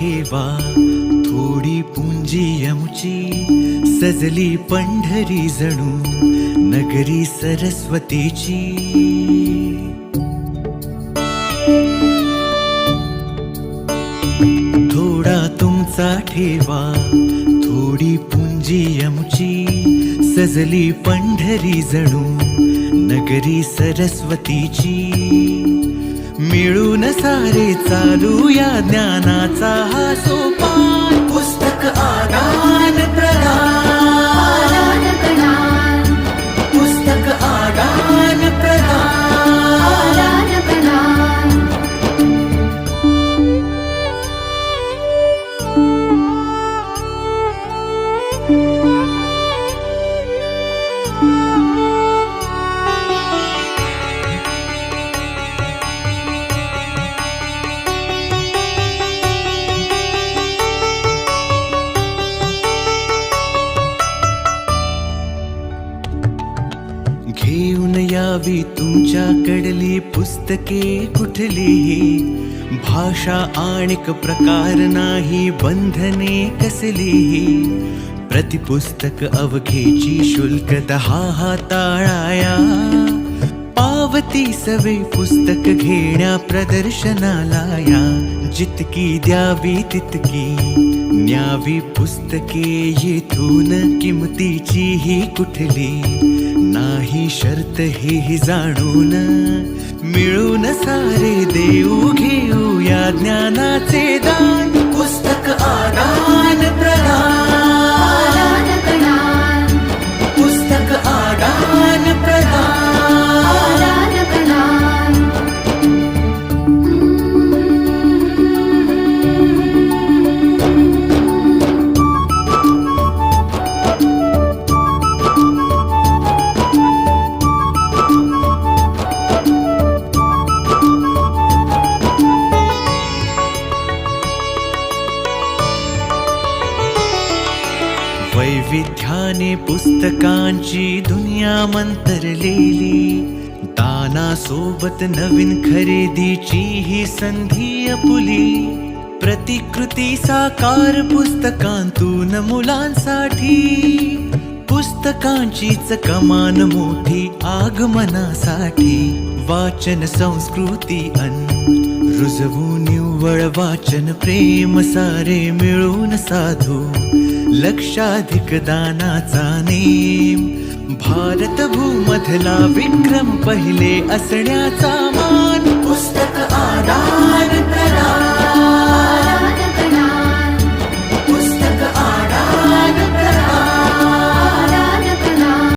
ठेवा. थोडी पुंजी आमची सजली पंढरी जणू नगरी सरस्वतीची. थोडा तुमचा ठेवा थोडी पुंजी आमची सजली पंढरी जणू नगरी सरस्वतीची. मिळून सारे चालू या ज्ञानाचा हा सोपान घेऊन यावी तुमच्याकडली पुस्तके कुठलीही? भाषा आणिक प्रकार नाही बंधने कसलीही? प्रतिपुस्तक अवघेची शुल्क दहा हाताळाया. पावती सवे पुस्तक घेण्या प्रदर्शनाला या जितकी द्यावी तितकी न्यावी पुस्तके येथून किमतीची ही कुठली? नाही शर्त हे जाणून. मिळून सारे देऊ घेऊ या ज्ञानाचे दान. वैविध्याने पुस्तकांची दुनिया मंतरलेली दानासोबत नवीन खरेदीची ही संधी अपुली. प्रतिकृती साकार पुस्तकांतून मुलांसाठी पुस्तकांचीच कमान मोठी आगमनासाठी. वाचन संस्कृती अन रुजवू निव्वळ वाचन प्रेम सारे मिळून साधू. लक्षाधिक दानाचा नेम. भारत भूमधला विक्रम पहिले असण्याचा मान.